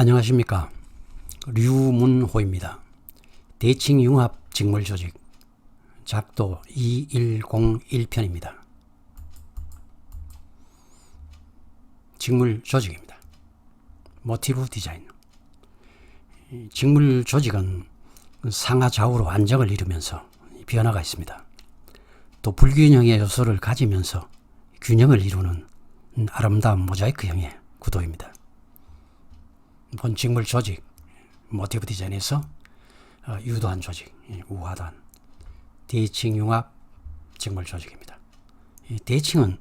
안녕하십니까. 류문호입니다. 대칭융합 직물조직 작도 2101편입니다. 직물조직입니다. 모티브 디자인 직물조직은 상하 좌우로 안정을 이루면서 변화가 있습니다. 또 불균형의 요소를 가지면서 균형을 이루는 아름다운 모자이크형의 구도입니다. 본 직물 조직, 모티브 디자인에서 어, 유도한 조직, 우하단, 대칭 융합 직물 조직입니다. 대칭은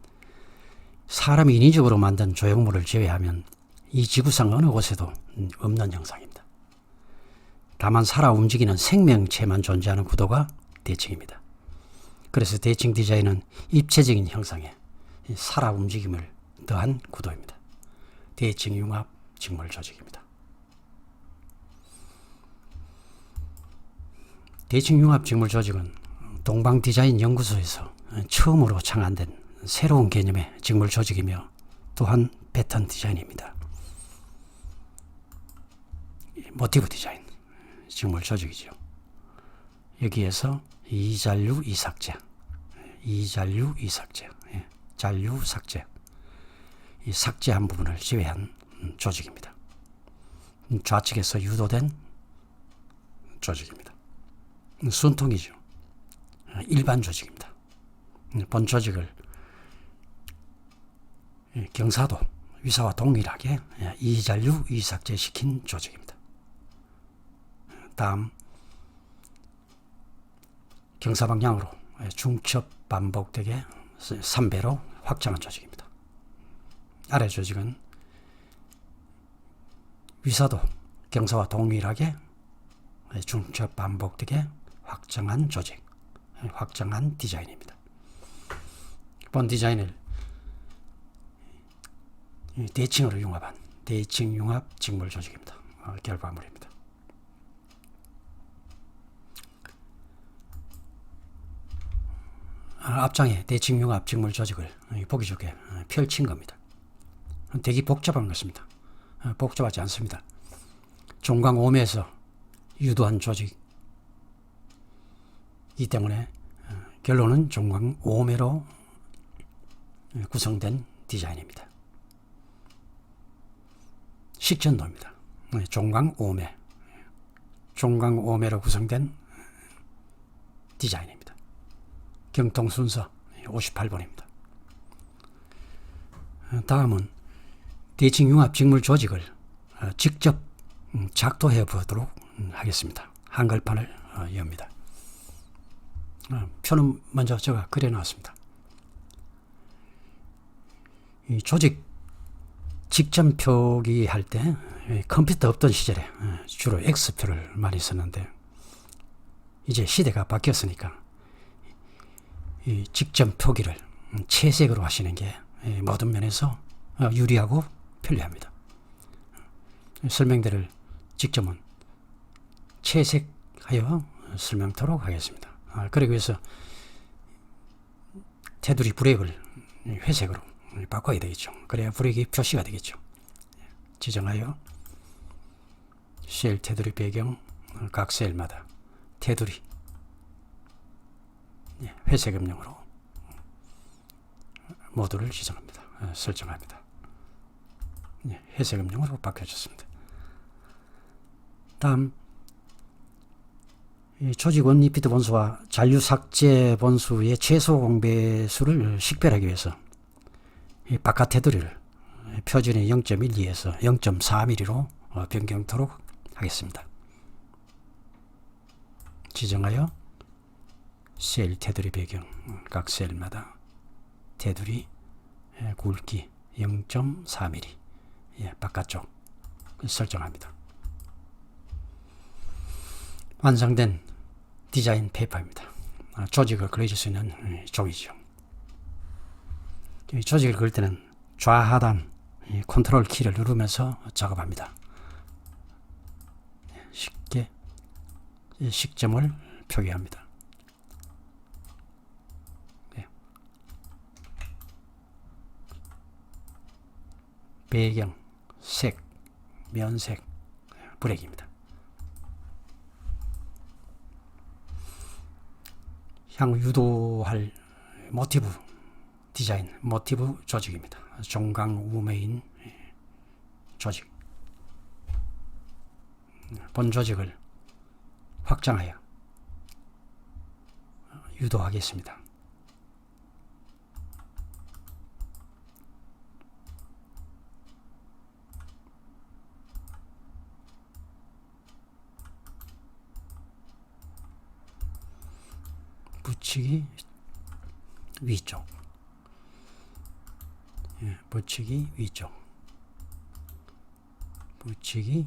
사람이 인위적으로 만든 조형물을 제외하면 이 지구상 어느 곳에도 없는 형상입니다. 다만 살아 움직이는 생명체만 존재하는 구도가 대칭입니다. 그래서 대칭 디자인은 입체적인 형상에 살아 움직임을 더한 구도입니다. 대칭 융합 직물 조직입니다. 대칭융합 직물 조직은 동방 디자인 연구소에서 처음으로 창안된 새로운 개념의 직물 조직이며 또한 패턴 디자인입니다. 모티브 디자인, 직물 조직이죠. 여기에서 이잔류 이삭제, 이잔류 이삭제, 예, 잔류 삭제, 이 삭제한 부분을 제외한 조직입니다. 좌측에서 유도된 조직입니다. 순통이죠. 일반 조직입니다. 본 조직을 경사도 위사와 동일하게 이잔류 이삭제시킨 조직입니다. 다음 경사 방향으로 중첩 반복되게 3배로 확장한 조직입니다. 아래 조직은 위사도 경사와 동일하게 중첩 반복되게 확장한 조직, 확장한 디자인입니다. 본 디자인을 대칭으로 융합한 대칭 융합 직물 조직입니다. 어, 결과물입니다. 아, 앞장에 대칭 융합 직물 조직을 보기 좋게 펼친 겁니다. 되게 복잡한 것입니다. 어, 복잡하지 않습니다. 종강 5매에서 유도한 조직 이 때문에 어, 결론은 종강 5매로 구성된 디자인입니다. 식전도입니다. 네, 종강 5매 종강 5매로 구성된 디자인입니다. 경통 순서 58번입니다. 다음은 대칭융합 직물 조직을 어, 직접 음, 작도해 보도록 음, 하겠습니다. 한글판을 어, 엽니다. 어, 표는 먼저 제가 그려놨습니다. 이 조직 직전 표기 할 때 컴퓨터 없던 시절에 주로 X표를 많이 썼는데 이제 시대가 바뀌었으니까 이 직전 표기를 음, 채색으로 하시는 게 모든 면에서 유리하고 편리합니다. 설명들을 직접은 채색하여 설명토록 하겠습니다. 아, 그러기 위해서 테두리 브레이크를 회색으로 바꿔야 되겠죠. 그래야 브레이크 표시가 되겠죠. 지정하여 셀 테두리 배경 각 셀마다 테두리 회색 음영으로 모두를 지정합니다. 아, 설정합니다. 예, 회색 음영으로 바뀌어졌습니다. 다음 조직 원 리피트 번수와 잔류 삭제 번수의 최소 공배수를 식별하기 위해서 바깥 테두리를 표준의 0.12에서 0.4mm로 어, 변경토록 하겠습니다. 지정하여 셀 테두리 배경 각 셀마다 테두리 굵기 0.4mm 예, 바깥쪽 설정합니다. 완성된 디자인 페이퍼입니다. 아, 조직을 그려줄 수 있는 종이죠. 조직을 그릴 때는 좌하단 컨트롤 키를 누르면서 작업합니다. 쉽게 식점을 표기합니다. 네. 배경 색 면색 브레이크입니다. 향후 유도할 모티브 디자인 모티브 조직입니다. 종강 우메인 조직 본 조직을 확장하여 유도하겠습니다. 위쪽 예, 붙이기 위쪽 붙이기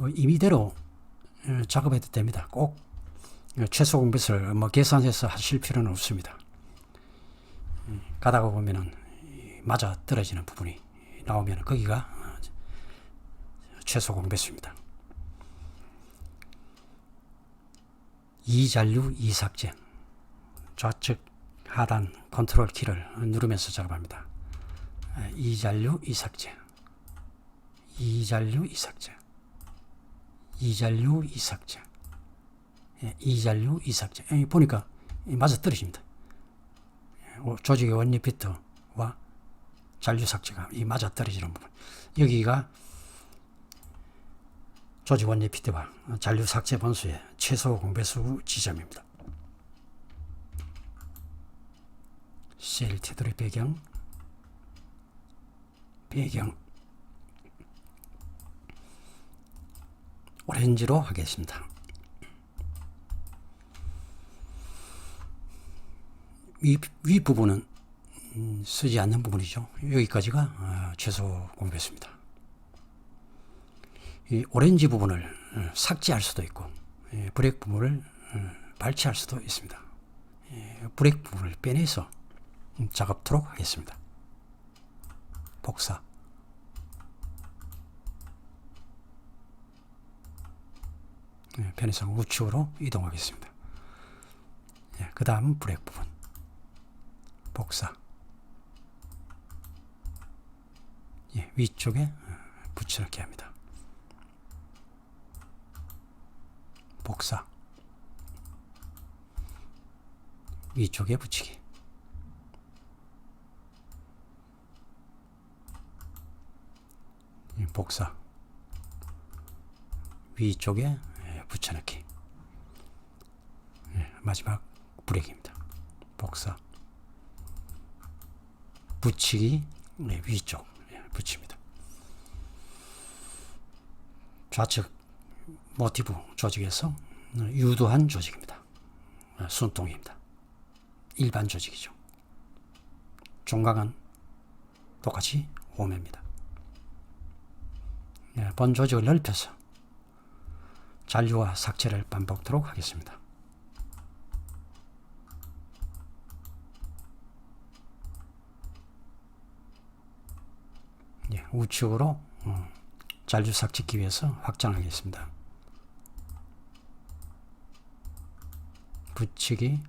어, 임의대로 어, 작업해도 됩니다. 꼭 어, 최소 공배수를 뭐 계산해서 하실 필요는 없습니다. 음, 가다가 보면은 이 맞아 떨어지는 부분이 나오면 거기가 어, 최소 공배수입니다. 이잔류 이삭제. 좌측 하단 컨트롤 키를 누르면서 작업합니다. 아, 이잔류 이삭제. 이잔류 이삭제. 이잔류 이삭제. 예, 이잔류 이삭제. 예, 보니까 맞아 떨어집니다. 예, 어, 조직의 원리 피트와 잔류 삭제가 이 맞아 떨어지는 부분. 여기가 조직 원리 피트와 잔류 삭제 번수의 최소 공배수 지점입니다. 셀 테두리 배경 배경 오렌지로 하겠습니다. 위, 위 부분은 음, 쓰지 않는 부분이죠. 여기까지가 어, 최소 공배수입니다. 이 오렌지 부분을 어, 삭제할 수도 있고 예, 브렉 부분을 어, 발치할 수도 있습니다. 예, 브렉 부분을 빼내서 음, 작업토록 하겠습니다. 복사 예, 편의상 우측으로 이동하겠습니다. 예, 그 다음 브렉 부분 복사 예, 위쪽에 어, 붙여넣기 합니다. 복사. 위쪽에 붙이기. 예, 복사. 위쪽에 예, 붙여넣기. 예, 마지막 브레이크입니다. 복사. 붙이기 네, 위쪽 예, 붙입니다. 좌측 모티브 조직에서 유도한 조직입니다. 어, 순통입니다. 일반 조직이죠. 종각은 똑같이 오매입니다. 예, 본 조직을 넓혀서 잔류와 삭제를 반복토록 하겠습니다. 예, 우측으로 어, 잔류 삭제기 위해서 확장하겠습니다. 붙이기?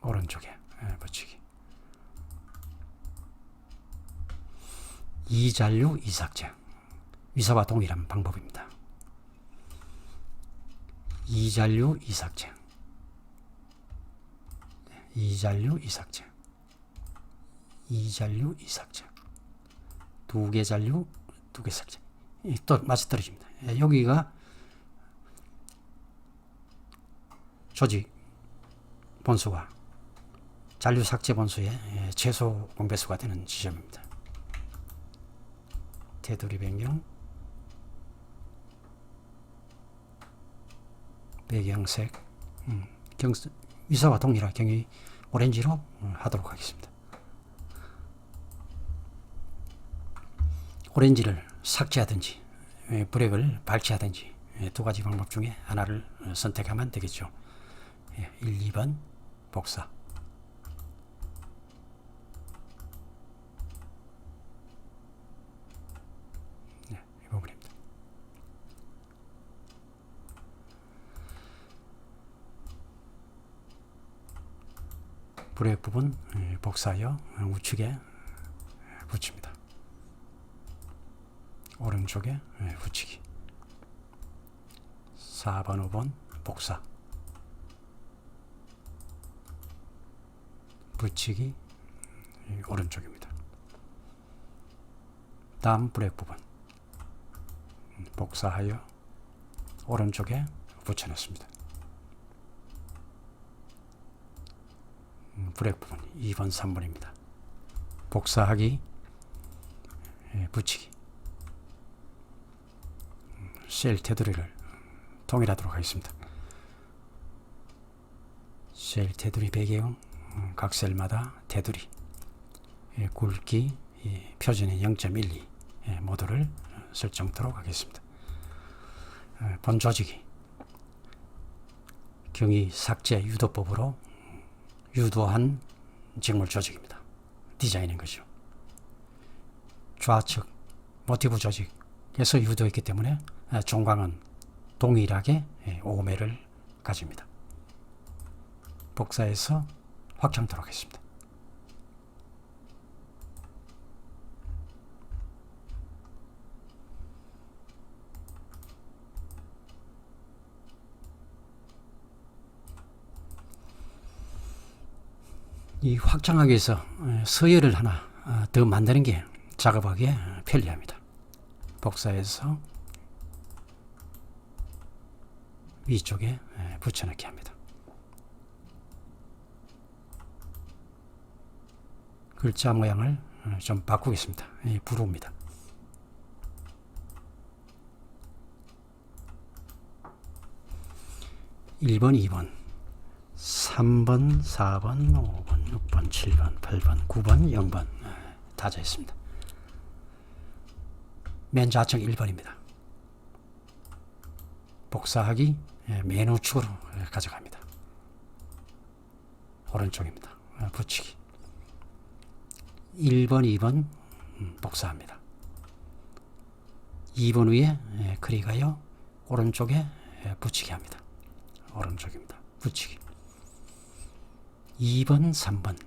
오른쪽에. 예, 붙이기. 이잔류 이삭제. 위사와 동일한 방법입니다. 이잔류 이삭제. 이잔류 이삭제. 이잔류 이삭제. 두 개 잔류 두 개 삭제. 이또 맞아 떨어집니다. 예, 여기가 조직 번수와 잔류 삭제 번수의 예, 최소 공배수가 되는 지점입니다. 테두리 변경 배경색 음, 경, 위사와 동일한 경위 오렌지로 음, 하도록 하겠습니다. 오렌지를 삭제하든지 예, 브렉을 발치하든지 예, 두 가지 방법 중에 하나를 어, 선택하면 되겠죠. 예, 1, 2번 복사. 브레이크 부분 예, 복사하여 우측에 붙입니다. 오른쪽에 예, 붙이기 4번 5번 복사 붙이기 예, 오른쪽입니다. 다음 브레이크 부분 음, 복사하여 오른쪽에 붙여넣습니다. 음, 브레이크 부분 2번 3번입니다. 복사하기 예, 붙이기 음, 셀 테두리를 동일하도록 하겠습니다. 셀 테두리 배경 음, 각 셀마다 테두리 예, 굵기 예, 표준의 0.12 예, 모두를 어, 설정토록 하겠습니다. 어, 본 조직이 경위 삭제 유도법으로 유도한 직물 조직입니다. 디자인인 거죠. 좌측 모티브 조직에서 유도했기 때문에 아, 종강은 동일하게 예, 5매를 가집니다. 복사해서 확장토록 하겠습니다. 이 확장하기 위해서 에, 서열을 하나 아, 더 만드는 게 작업하기에 편리합니다. 복사해서 위쪽에 에, 붙여넣기 합니다. 글자 모양을 어, 좀 바꾸겠습니다. 이 부루입니다. (1번) (2번) 3번, 4번, 5번, 6번, 7번, 8번, 9번, 0번 다져 있습니다. 맨 좌측 1번입니다. 복사하기 예, 맨 우측으로 예, 가져갑니다. 오른쪽입니다. 어, 붙이기 1번, 2번 음, 복사합니다. 2번 위에 예, 클릭하여 오른쪽에 붙이기 합니다. 오른쪽입니다. 붙이기 2번, 3번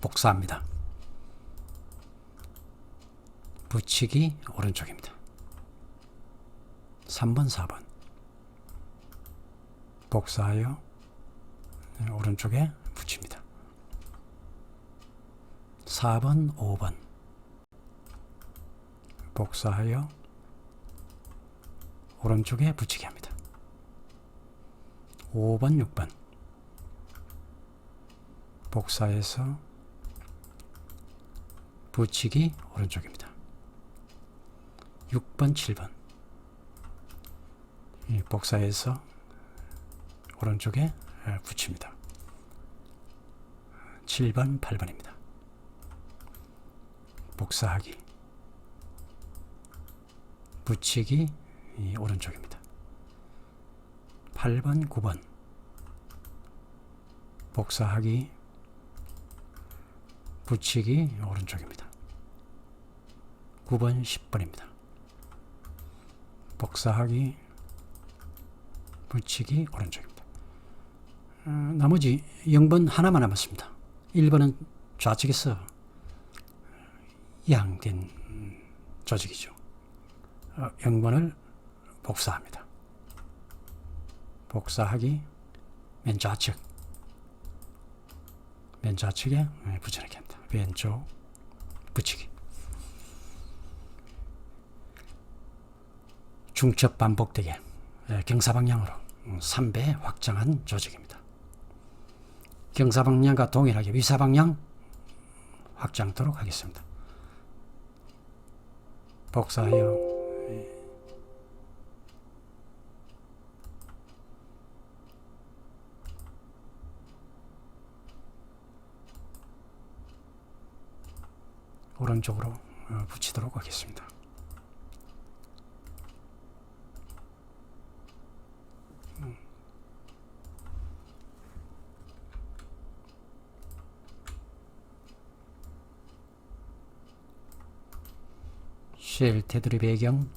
복사합니다. 붙이기 오른쪽입니다. 3번, 4번 복사하여 오른쪽에 붙입니다. 4번, 5번 복사하여 오른쪽에 붙이게 합니다. 5번, 6번 복사해서 붙이기 오른쪽입니다. 6번, 7번 복사해서 오른쪽에 붙입니다. 7번, 8번입니다. 복사하기 붙이기 오른쪽입니다. 8번, 9번 복사하기 붙이기 오른쪽입니다. 9번, 10번입니다. 복사하기 붙이기 오른쪽입니다. 어, 나머지 0번 하나만 남았습니다. 1번은 좌측에서 양된 조직이죠. 어, 0번을 복사합니다. 복사하기 맨 좌측 맨 좌측에 붙여넣기 합니다. 왼쪽 붙이기 중첩 반복되게 경사 방향으로 3배 확장한 조직입니다. 경사 방향과 동일하게 위사 방향 확장토록 하겠습니다. 복사하여 오른쪽으로 어, 붙이도록 하겠습니다. 쉘 테두리 배경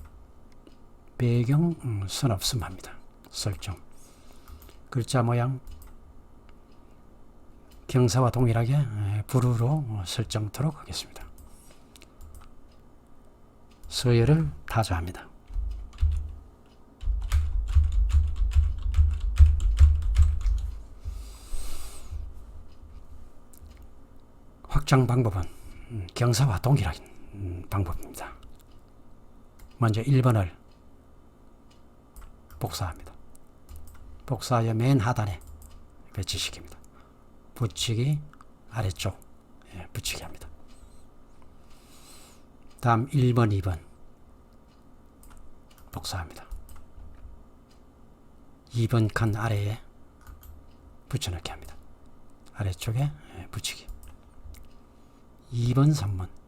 배경 음, 선 없음 합니다. 설정 글자 모양 경사와 동일하게 부루로 설정토록 하겠습니다. 서열을 타자합니다. 확장 방법은 음, 경사와 동일한 음, 방법입니다. 먼저 1번을 복사합니다. 복사하여 맨 하단에 배치시킵니다. 붙이기 아래쪽 예, 붙이기 합니다. 다음 1번, 2번 복사합니다. 2번 칸 아래에 붙여넣기 합니다. 아래쪽에 예, 붙이기. 2번, 3번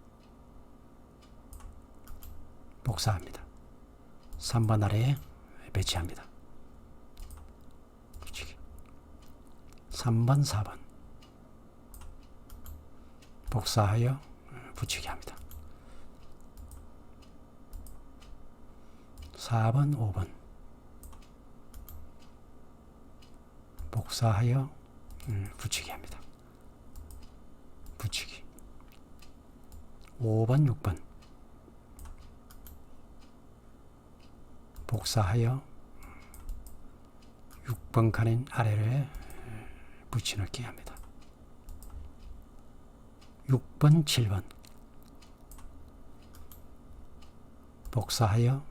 복사합니다. 3번 아래에 배치합니다. 붙이기. 3번, 4번 복사하여 붙이기 합니다. 4번, 5번 복사하여 음, 붙이기 합니다. 붙이기 5번, 6번 복사하여 6번 칸인 아래를 붙여넣기 합니다. 6번, 7번 복사하여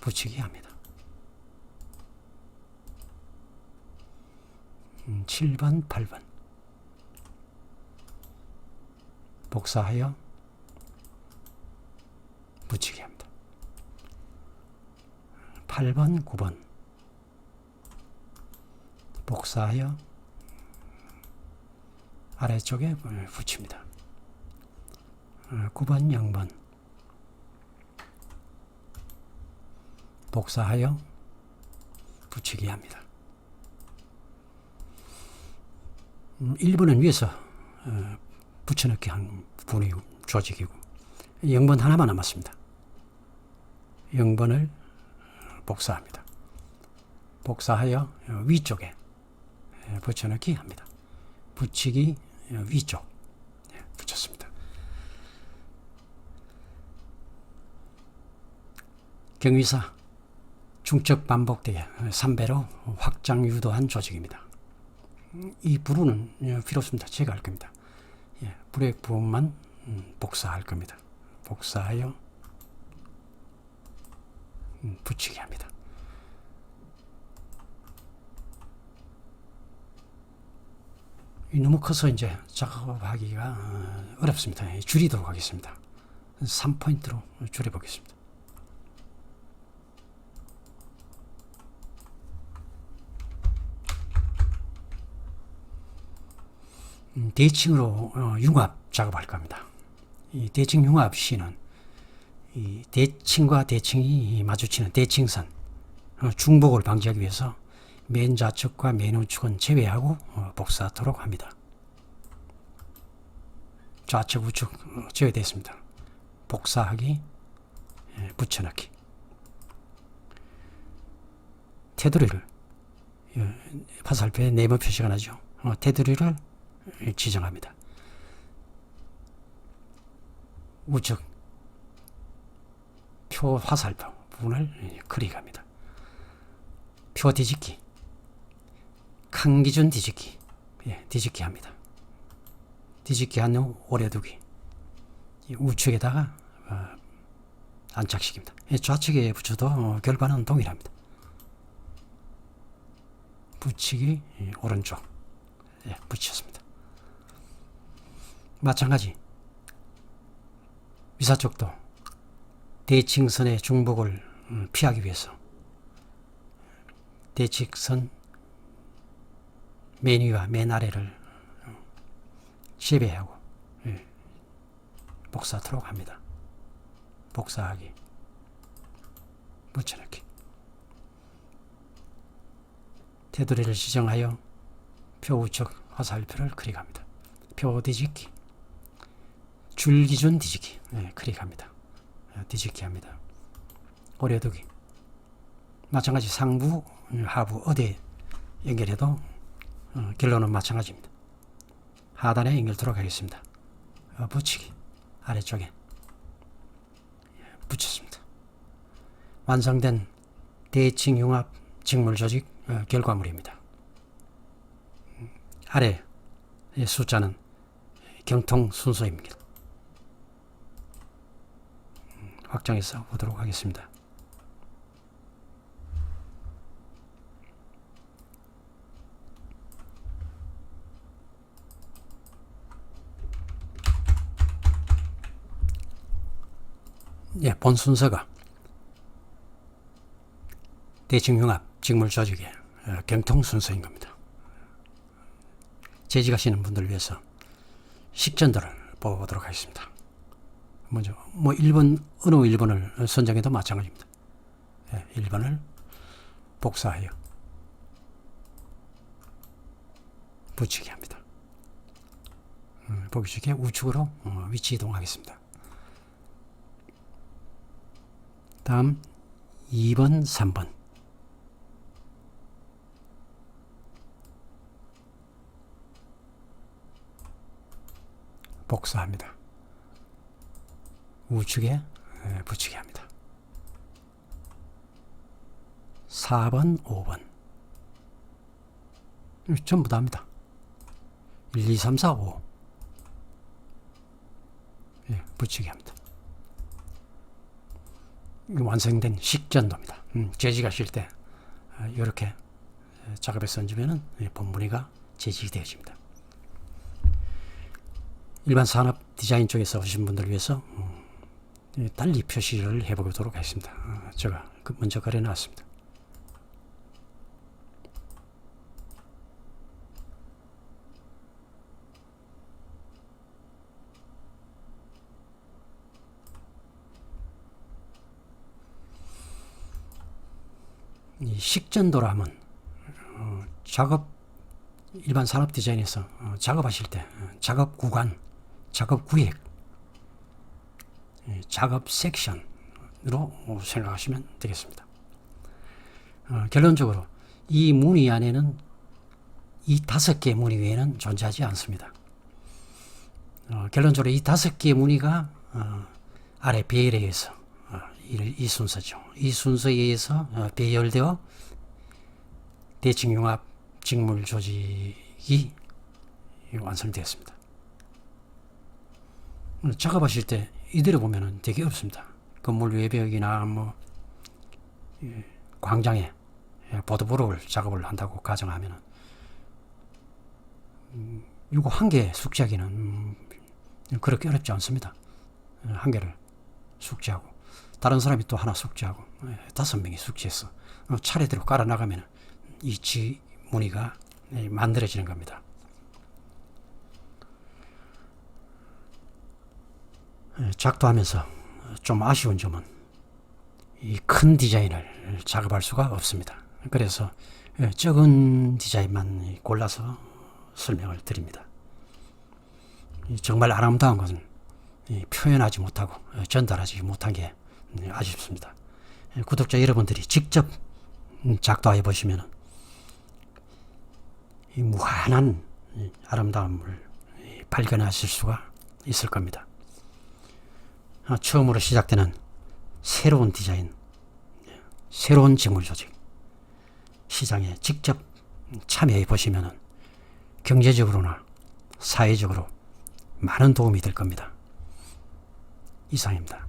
붙이기 합니다. 음, 7번, 8번 복사하여 붙이기 합니다. 8번, 9번 복사하여 아래쪽에 붙입니다. 9번, 0번 복사하여 붙이기 합니다. 음, 1번은 위에서 어, 붙여넣기 한 분의 조직이고 0번 하나만 남았습니다. 0번을 복사합니다. 복사하여 위쪽에 붙여넣기 합니다. 붙이기 위쪽 붙였습니다. 경위사 중적 반복되게 3배로 확장 유도한 조직입니다. 이 부분은 필요 없습니다. 제가 할 겁니다. 예, 브레이크 부분만 음, 복사할 겁니다. 복사하여 음, 붙이게 합니다. 너무 커서 이제 작업하기가 어, 어렵습니다. 줄이도록 하겠습니다. 3포인트로 줄여보겠습니다. 음, 대칭으로 어, 융합 작업할 겁니다. 이 대칭 융합 이 대칭과 대칭이 마주치는 대칭선 어, 중복을 방지하기 위해서 맨 좌측과 맨 우측은 제외하고 어, 복사하도록 합니다. 좌측 우측 제외됐습니다. 복사하기 예, 붙여넣기 테두리를 예, 화살표에 네모 표시가 나죠. 테두리를 지정합니다. 우측 표 화살표 부분을 클릭합니다. 표 뒤집기 칸 기준 뒤집기 예, 뒤집기 합니다. 뒤집기 한 후 오래두기 우측에다가 어, 안착시킵니다. 예, 좌측에 붙여도 어, 결과는 동일합니다. 붙이기 예, 오른쪽 예, 붙였습니다. 마찬가지 위사 쪽도 대칭선의 중복을 음, 피하기 위해서 대칭선 맨 위와 맨 아래를 재배하고 예, 복사하도록 합니다. 복사하기 붙여넣기 테두리를 지정하여 표 우측 화살표를 클릭합니다. 표 뒤집기 줄 기준 뒤집기 네, 클릭합니다. 뒤집기 합니다. 오래두기 마찬가지 상부 하부 어디에 연결해도 어, 결론은 마찬가지입니다. 하단에 연결토록 하겠습니다. 어, 붙이기 아래쪽에 붙였습니다. 완성된 대칭융합 직물 조직 어, 결과물입니다. 음, 아래 숫자는 경통 순서입니다. 음, 확장해서 보도록 하겠습니다. 예, 본 순서가 대칭융합 직물 조직의 어, 순서인 겁니다. 재직하시는 분들을 위해서 식전도를 뽑아보도록 하겠습니다. 먼저 뭐 1번 어느 1번을 선정해도 마찬가지입니다. 예, 1번을 복사하여 붙이게 합니다. 음, 보기 쉽게 우측으로 어, 위치 이동하겠습니다. 다음 2번, 3번 복사합니다. 우측에 예, 붙이게 합니다. 4번, 5번 전부 다 합니다. 1, 2, 3, 4, 5 예, 붙이게 합니다. 완성된 식전도입니다. 음, 재직하실 때 이렇게 작업해서 얹으면 본무늬가 재직이 되어집니다. 일반 산업 디자인 쪽에서 오신 분들 위해서 음, 달리 표시를 해보도록 하겠습니다. 어, 제가 그 먼저 그려놨습니다. 이 식전도라 하면 어, 작업 일반 산업 디자인에서 어, 작업하실 때 어, 작업 구간, 작업 구획, 예, 작업 섹션으로 어, 생각하시면 되겠습니다. 어, 결론적으로 이 무늬 안에는 이 다섯 개의 무늬 외에는 존재하지 않습니다. 어, 결론적으로 이 다섯 개의 무늬가 어, 아래 배열에 의해서 어, 이, 이 순서죠. 이 순서에 의해서 어, 배열되어 대칭융합 직물 조직이 완성되었습니다. 작업하실 때 이대로 보면은 되게 어렵습니다. 건물 외벽이나 뭐 예, 광장에 예, 보드브록을 작업을 한다고 가정하면은 음, 이거 한 개 숙지하기는 음, 그렇게 어렵지 않습니다. 예, 한 개를 숙지하고 다른 사람이 또 하나 숙지하고 예, 다섯 명이 숙지해서 어, 차례대로 깔아 나가면 이 예, 만들어지는 겁니다. 작도하면서 좀 아쉬운 점은 이 큰 디자인을 작업할 수가 없습니다. 그래서 예, 적은 디자인만 골라서 설명을 드립니다. 이 정말 아름다운 것은 이 표현하지 못하고 어, 전달하지 못한 게 음, 아쉽습니다. 예, 구독자 여러분들이 직접 음, 작도해 보시면 이 무한한 이 아름다움을 이 발견하실 수가 있을 겁니다. 아, 처음으로 시작되는 새로운 디자인, 예, 새로운 직물 조직, 시장에 직접 참여해 보시면 경제적으로나 사회적으로 많은 도움이 될 겁니다. 이상입니다.